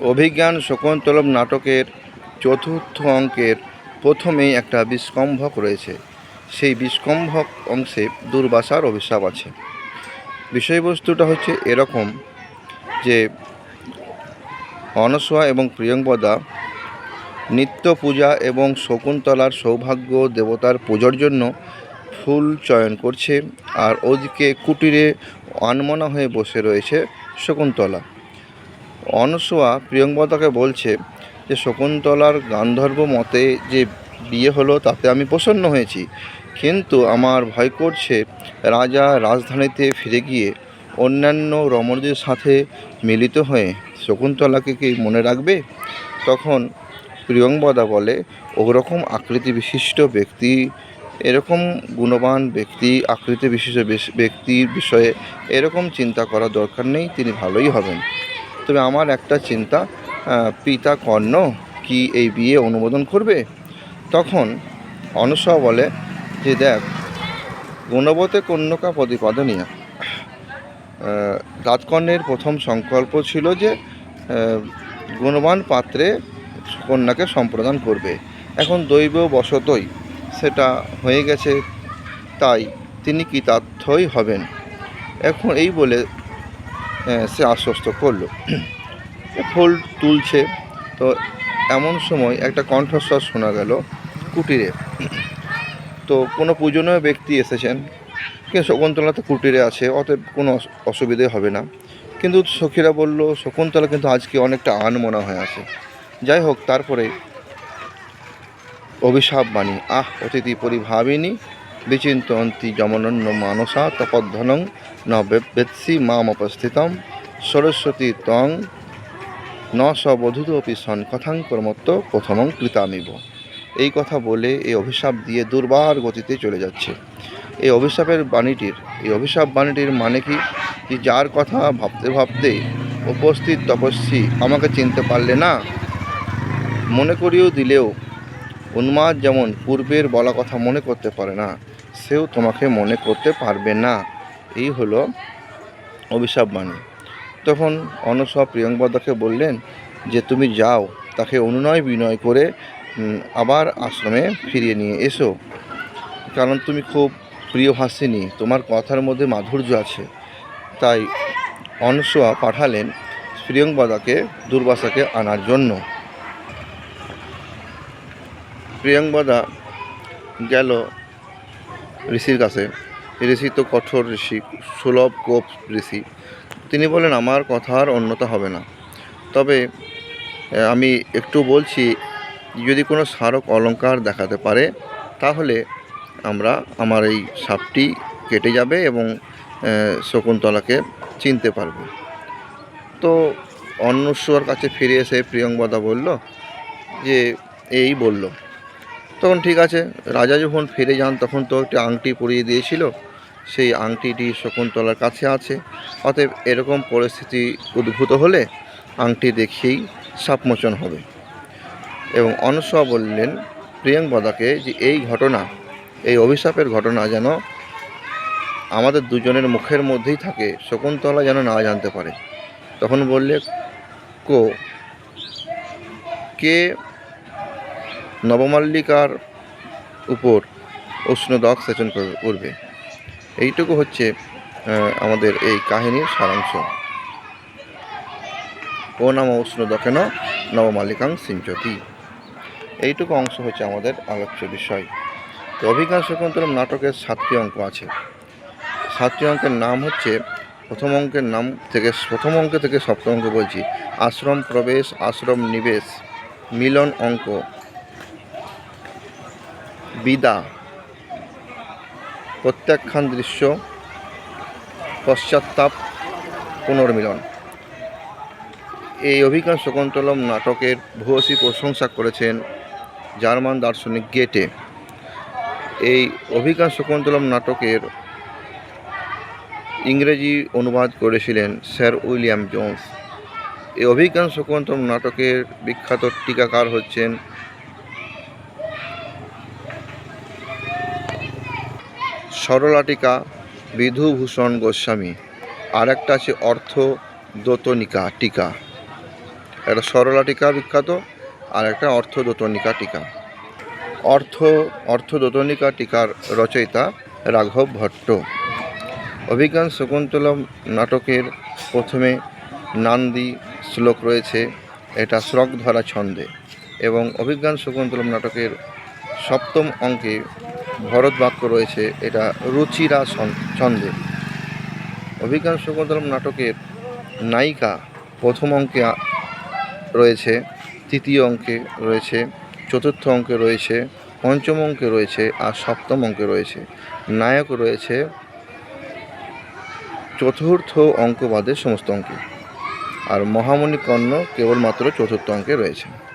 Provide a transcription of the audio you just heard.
অভিজ্ঞান শকুন্তলম নাটকের চতুর্থ অঙ্কের প্রথমেই একটা বিস্কম্ভক রয়েছে। সেই বিস্কম্ভক অংশে দুর্বাসার অভিশাপ আছে। বিষয়বস্তুটা হচ্ছে এরকম যে অনসূয়া এবং প্রিয়ঙ্বদা নিত্য পূজা এবং শকুন্তলার সৌভাগ্য দেবতার পুজোর জন্য ফুল চয়ন করছে আর ওদিকে কুটিরে আনমনা হয়ে বসে রয়েছে শকুন্তলা। অনসূয়া প্রিয়ঙ্বদাকে বলছে যে, শকুন্তলার গান্ধর্ব মতে যে বিয়ে হলো তাতে আমি প্রসন্ন হয়েছি। কিন্তু আমার ভয় করছে রাজা রাজধানীতে ফিরে গিয়ে অন্যান্য রমণীদের সাথে মিলিত হয়ে শকুন্তলাকে কি মনে রাখবে? তখন প্রিয়ঙ্বদা বলে, ওরকম আকৃতি বিশিষ্ট ব্যক্তি, এরকম গুণবান ব্যক্তি, আকৃতি বিশিষ্ট ব্যক্তির বিষয়ে এরকম চিন্তা করার দরকার নেই, তিনি ভালোই হবেন। তবে আমার একটা চিন্তা পিতা কর্ণ কি এই বিয়ে অনুমোদন করবে? তখন অনসূয়া বলে যে দেখ গুণবতে কন্যকা প্রতিপাদনীয় আহ, প্রথম সংকল্প ছিল যে গুণবান পাত্রে কন্যাকে সম্প্রদান করবে। এখন দৈব বশতই সেটা হয়ে গেছে তাই তিনি কৃতার্থই হবেন। এখন এই বলে সে আশ্বস্ত করল। ফুল তুলছে। তো এমন সময় একটা কণ্ঠস্বর শোনা গেল কুটিরে। তো কোনো পূজনীয় ব্যক্তি এসেছেন। কিন্তু শকুন্তলা তো কুটিরে আছে, অতএব কোনো অসুবিধে হবে না। কিন্তু সখীরা বলল, শকুন্তলা কিন্তু আজকে অনেকটা আনমনা হয়ে আছে। যাই হোক, তারপরে অভিশাপ বাণী, আহ, অতিথি পরিভাবিনী বিচিন্তন্তি যমনন্য মানসা তপধ্বনং ন বেৎসি মাম উপস্থিতম সরস্বতী তং ন সবধূতপি সন কথাং কর্মত্ব প্রথমং কৃতামিব এই কথা বলে এই অভিশাপ দিয়ে দুর্বার গতিতে চলে যাচ্ছে। এই অভিশাপের বাণীটির এই অভিশাপ বাণীটির মানে কি? যে যার কথা ভাবতে ভাবতে উপস্থিত তপস্বী আমাকে চিনতে পারলে না? মনে করিয়েও দিলেও উন্মাদ যেমন পূর্বের বলা কথা মনে করতে পারে না, সেও তোমাকে মনে করতে পারবে না। এই হলো অভিশাপ বাণী। তখন অনসা প্রিয়ঙ্বদাকে বললেন যে, তুমি যাও, তাকে অনুনয় বিনয় করে আবার আশ্রমে ফিরিয়ে নিয়ে এসো। কারণ তুমি খুব প্রিয়ভাষিনী তোমার কথার মধ্যে মাধুর্য আছে। তাই অনসোয়া পাঠালেন প্রিয়ঙ্বদাকে দুর্বাসাকে আনার জন্য। প্রিয়ঙ্বদা গেল ঋষির কাছে। ঋষি তো কঠোর ঋষি, সুলভ কোপ ঋষি। তিনি বলেন আমার কথার অন্যতা হবে না। তবে আমি একটু বলছি, যদি কোনো স্মারক অলঙ্কার দেখাতে পারে, তাহলে আমরা আমার এই সাপটি কেটে যাবে এবং শকুন্তলাকে চিনতে পারব। তো অন্নস্বর কাছে ফিরে এসে প্রিয়ঙ্বদা বলল, যে, এই বলল। তখন ঠিক আছে, রাজা যখন ফিরে যান তখন তো একটা আংটি পরিয়ে দিয়েছিল, সেই আংটিটি শকুন্তলার কাছে আছে, অতএব এরকম পরিস্থিতি উদ্ভূত হলে আংটি দেখেই সাপমোচন হবে। এবং অনসূয়া বললেন প্রিয়ঙ্বদাকে যে এই ঘটনা, এই অভিশাপের ঘটনা যেন আমাদের দুজনের মুখের মধ্যেই থাকে, শকুন্তলা যেন না জানতে পারে। তখন বললে, কো, কে নবমাল্লিকার উপর উষ্ণ দক সেচন কর- করবে। এইটুকু হচ্ছে আমাদের এই কাহিনীর সারাংশ। ও নাম উষ্ণ দকেন নবমাল্লিকাং সিঞ্চতি। এইটুকু অংশ হচ্ছে আমাদের আলোচ্য বিষয়। তো অভিজ্ঞান শকুন্তলম নাটকের সাতটি অঙ্ক আছে। সাতটি অঙ্কের নাম হচ্ছে, প্রথম অঙ্কের নাম থেকে, প্রথম অঙ্ক থেকে সপ্তম অঙ্ক বলছি। আশ্রম প্রবেশ, আশ্রম নিবেশ, মিলন অঙ্ক। বিদা। প্রত্যাখ্যান দৃশ্য, পশ্চাত্তাপ, পুনর্মিলন। এই অভিজ্ঞান শকুন্তলম নাটকের ভূয়সী প্রশংসা করেছেন জার্মান দার্শনিক গেটে। এই অভিজ্ঞান শকুন্তলম নাটকের ইংরেজি অনুবাদ করেছিলেন স্যার উইলিয়াম জোন্স। এই অভিজ্ঞান শকুন্তলম নাটকের বিখ্যাত টিকাকার হচ্ছেন সরলাটিকা বিধুভূষণ গোস্বামী। আর একটা আছে অর্থ দোতনিকা টিকা। একটা সরলা টিকা বিখ্যাত আর একটা অর্থদোতনিকা টিকা। অর্থ, অর্থদোতনিকা টিকার রচয়িতা রাঘব ভট্ট। অভিজ্ঞান শকুন্তলম নাটকের প্রথমে নান্দি শ্লোক রয়েছে, এটা শ্রক ধরা ছন্দে। এবং অভিজ্ঞান শকুন্তলম নাটকের সপ্তম অঙ্কে ভরত বাক্য রয়েছে, এটা রুচিরা ছন- ছন্দে। অভিজ্ঞান শকুন্তলম নাটকের নায়িকা প্রথম অঙ্কে রয়েছে, তৃতীয় অঙ্কে রয়েছে, চতুর্থ অঙ্কে রয়েছে, পঞ্চম অঙ্কে রয়েছে, আর সপ্তম অঙ্কে রয়েছে। নায়ক রয়েছে চতুর্থ অঙ্ক বাদে সমস্ত অঙ্কে। আর মহামণি কর্ণ কেবলমাত্র চতুর্থ অঙ্কে রয়েছে।